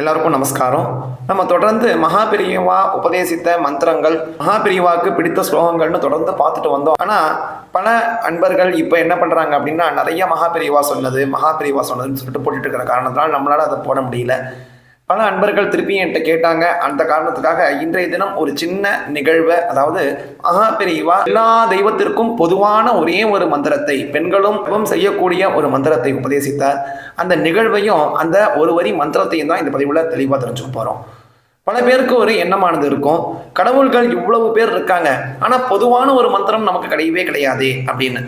எல்லாருக்கும் நமஸ்காரம். நம்ம தொடர்ந்து மகாபிரிவா உபதேசித்த மந்திரங்கள் மகாபிரிவாக்கு பிடித்த ஸ்லோகங்கள்னு தொடர்ந்து பார்த்துட்டு வந்தோம். ஆனால் பல அன்பர்கள் இப்போ என்ன பண்ணுறாங்க அப்படின்னா நிறைய மகாபிரிவா சொன்னது மகாபிரிவா சொன்னதுன்னு சொல்லிட்டு போட்டுட்டு இருக்கிற காரணத்தினால நம்மளால் அதை போட முடியல. பல அன்பர்கள் திருப்பி என்கிட்ட கேட்டாங்க. அந்த காரணத்துக்காக இன்றைய தினம் ஒரு சின்ன நிகழ்வை அதாவது மகாபிரிவா எல்லா தெய்வத்திற்கும் பொதுவான ஒரே ஒரு மந்திரத்தை பெண்களும் செய்யக்கூடிய ஒரு மந்திரத்தை உபதேசித்தார். அந்த நிகழ்வையும் அந்த ஒரு வரி மந்திரத்தையும் தான் இந்த பதிவில் தெளிவாக தெரிஞ்சுக்க போகிறோம் பல பேருக்கு ஒரு எண்ணமானது இருக்கும். கடவுள்கள் இவ்வளவு பேர் இருக்காங்க. ஆனால் பொதுவான ஒரு மந்திரம் நமக்கு கிடையவே கிடையாது அப்படின்னு.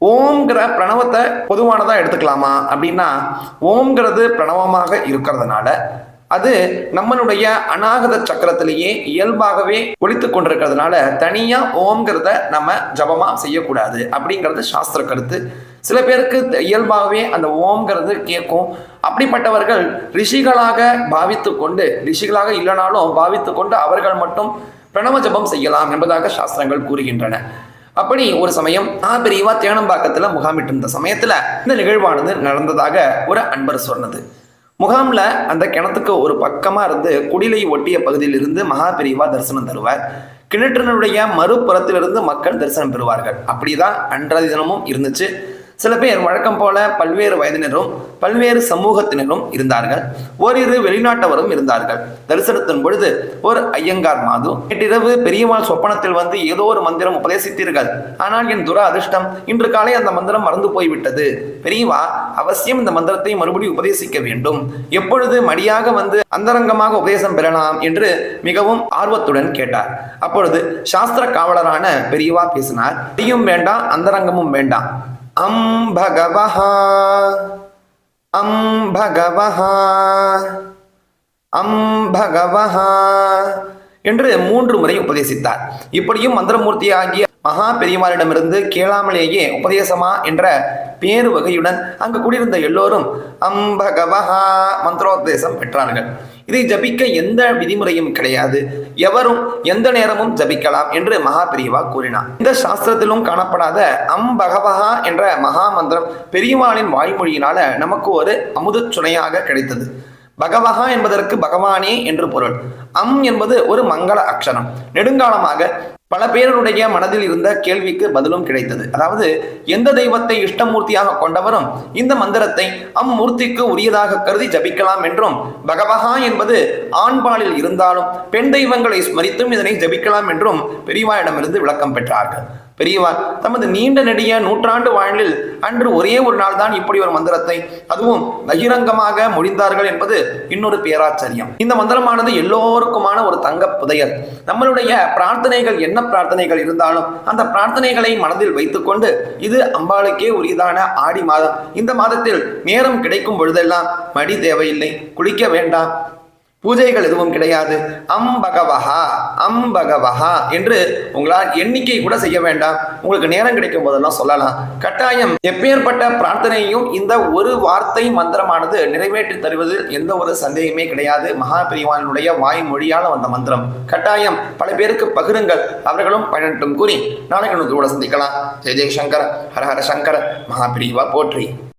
ஓம்ங்கிற பிரணவத்தை பொதுவானதாக எடுத்துக்கலாமா அப்படின்னா ஓம்ங்கிறது பிரணவமாக இருக்கிறதுனால அது நம்மளுடைய அநாகத சக்கரத்திலேயே இயல்பாகவே ஒழித்து கொண்டிருக்கிறதுனால தனியா ஓம்ங்கிறத நம்ம ஜபமா செய்யக்கூடாது அப்படிங்கிறது சாஸ்திர கருத்து. சில பேருக்கு இயல்பாகவே அந்த ஓம்ங்கிறது கேட்கும். அப்படிப்பட்டவர்கள் ரிஷிகளாக பாவித்து கொண்டு ரிஷிகளாக இல்லைனாலும் பாவித்து கொண்டு அவர்கள் மட்டும் பிரணவ ஜபம் செய்யலாம் என்பதாக சாஸ்திரங்கள் கூறுகின்றன. அப்படி ஒரு சமயம் நான் தேனம்பாக்கத்தில் முகாமிட்டு இருந்த சமயத்தில் இந்த நிகழ்வானது நடந்ததாக ஒரு அன்பர் சொன்னது. முகாமில் அந்த கிணத்துக்கு ஒரு பக்கமாக இருந்து குடிலை ஒட்டிய பகுதியில் இருந்து தரிசனம் தருவார். கிணற்றினுடைய மறுபுறத்திலிருந்து மக்கள் தரிசனம் பெறுவார்கள். அப்படிதான் அன்றாதி தினமும் இருந்துச்சு. சில பேர் வழக்கம் போல பல்வேறு வயதினரும் பல்வேறு சமூகத்தினரும் இருந்தார்கள். ஓரிரு வெளிநாட்டவரும் இருந்தார்கள். தரிசனத்தின் பொழுது ஒரு ஐயங்கார் மாது நேற்றிரவு பெரியவாள் சொப்பனத்தில் வந்து ஏதோ ஒரு மந்திரம் உபதேசித்தீர்கள். ஆனால் என் துர அதிர்ஷ்டம் இன்று காலை அந்த மந்திரம் மறந்து போய்விட்டது. பெரியவா அவசியம் இந்த மந்திரத்தை மறுபடியும் உபதேசிக்க வேண்டும். எப்பொழுது மடியாக வந்து அந்தரங்கமாக உபதேசம் பெறலாம் என்று மிகவும் ஆர்வத்துடன் கேட்டார். அப்பொழுது சாஸ்திர காவலரான பெரியவா பேசினார் அடியும் வேண்டாம் அந்தரங்கமும் வேண்டாம். அம் பகவஹா. அம் பகவஹா. அம் பகவஹா. என்று மூன்று முறை உபதேசித்தார். இப்படியும் மந்திரமூர்த்தி ஆகிய மகா பெரியமாரிடமிருந்து கேளாமலேயே உபதேசமா என்ற பேரு வகையுடன் அங்கு கூடியிருந்த எல்லோரும் அம்பகவஹா மந்திரோபதேசம் பெற்றார்கள். இதை ஜபிக்க எந்த விதிமுறையும் கிடையாது. எவரும் எந்த நேரமும் ஜபிக்கலாம் என்று மகா பெரியவா கூறினார். இந்த சாஸ்திரத்திலும் காணப்படாத அம்பகவஹா என்ற மகா மந்திரம் பெரியவாளின் வாய்மொழியினால நமக்கு ஒரு அமுதச் சுனையாக கிடைத்தது. பகவஹா என்பதற்கு பகவானே என்று பொருள். அம் என்பது ஒரு மங்கள அக்ஷரம். நெடுங்காலமாக பல பேருடைய மனதில் இருந்த கேள்விக்கு பதிலும் கிடைத்தது. அதாவது எந்த தெய்வத்தை இஷ்டமூர்த்தியாக கொண்டவரும் இந்த மந்திரத்தை அம்மூர்த்திக்கு உரியதாக கருதி ஜபிக்கலாம் என்றும் பகவகா என்பது ஆண்பாலில் இருந்தாலும் பெண் தெய்வங்களை ஸ்மரித்தும் இதனை ஜபிக்கலாம் என்றும் பெரியவாயிடமிருந்து விளக்கம் பெற்றார்கள். பெரியவார் தமது நீண்ட நெடிய நூற்றாண்டு வாழ்வில் அன்று ஒரே ஒரு நாள் தான் இப்படி ஒரு மந்திரத்தை அதுவும் பகிரங்கமாக முடிந்தார்கள் என்பது இன்னொரு பேராச்சரியம். இந்த மந்திரமானது எல்லோருக்குமான ஒரு தங்க புதையல். நம்மளுடைய பிரார்த்தனைகள் என்ன பிரார்த்தனைகள் இருந்தாலும் அந்த பிரார்த்தனைகளை மனதில் வைத்துக்கொண்டு இது அம்பாளுக்கே உரியதான ஆடி மாதம். இந்த மாதத்தில் நேரம் கிடைக்கும் பொழுதெல்லாம் மடி தேவையில்லை குளிக்க வேண்டாம் பூஜைகள் எதுவும் கிடையாது. அம்பகவஹா அம்பகவஹா என்று உங்களால் எண்ணிக்கை கூட செய்ய வேண்டாம். உங்களுக்கு நேரம் கிடைக்கும் போதெல்லாம் சொல்லலாம். கட்டாயம் எப்பேற்பட்ட பிரார்த்தனையும் இந்த ஒரு வார்த்தை மந்திரமானது நிறைவேற்றி தருவதில் எந்த ஒரு சந்தேகமே கிடையாது. மகா பிரிவானுடைய வாய்மொழியால் வந்த மந்திரம். கட்டாயம் பல பேருக்கு பகிருங்கள். அவர்களும் பயனட்டும் கூறி நாளைக்கு கூட சந்திக்கலாம். ஜெய ஜெயசங்கர ஹர ஹர சங்கர மகா பிரிவா போற்றி.